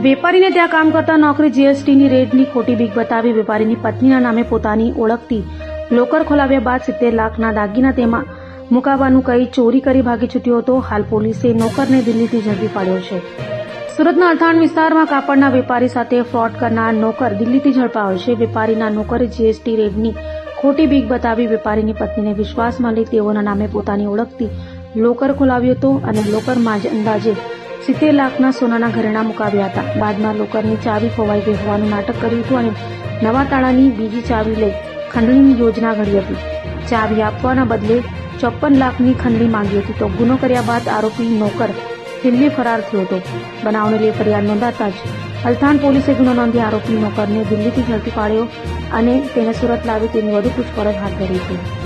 વેપારીને ત્યાં કામ કરતા નોકરી જીએસટીની રેડની ખોટી બીક બતાવી વેપારીની પત્નીના નામે પોતાની ઓળખતી લોકર ખોલાવ્યા બાદ સિત્તેર લાખના દાગીના તેમાં મુકાવવાનું કહી ચોરી કરી ભાગી છૂટ્યો હતો. હાલ પોલીસે નોકરને દિલ્હીથી ઝડપી પાડ્યો છે. સુરતના અલથાણ વિસ્તારમાં કાપડના વેપારી સાથે ફ્રોડ કરનાર નોકર દિલ્હીથી ઝડપાયો છે. વેપારીના નોકરે જીએસટી રેડની ખોટી બીક બતાવી વેપારીની પત્નીને વિશ્વાસમાં લઈ તેઓના નામે પોતાની ઓળખતી લોકર ખોલાવ્યો હતો અને લોકરમાં જ અંદાજે સિત્તેર લાખના સોનાના ઘરેણા મુકાવ્યા હતા. બાદમાં લોકરની ચાવી ખોવાઈ ગઈ હોવાનું નાટક કર્યું હતું અને નવા તાળાની બીજી ચાવી લઈ ખંડણીની યોજના ઘડી હતી. ચાવી આપવાના બદલે ચોપન લાખની ખંડણી માંગી હતી તો ગુનો કર્યા બાદ આરોપી નોકર દિલ્હી ફરાર થયો હતો. બનાવને લઈ ફરિયાદ નોંધાતા જ અલથાણ પોલીસે ગુનો નોંધી આરોપી નોકરને દિલ્હીથી ઝડપી પાડ્યો અને તેને સુરત લાવી તેની વધુ પૂછપરછ હાથ ધરી છે.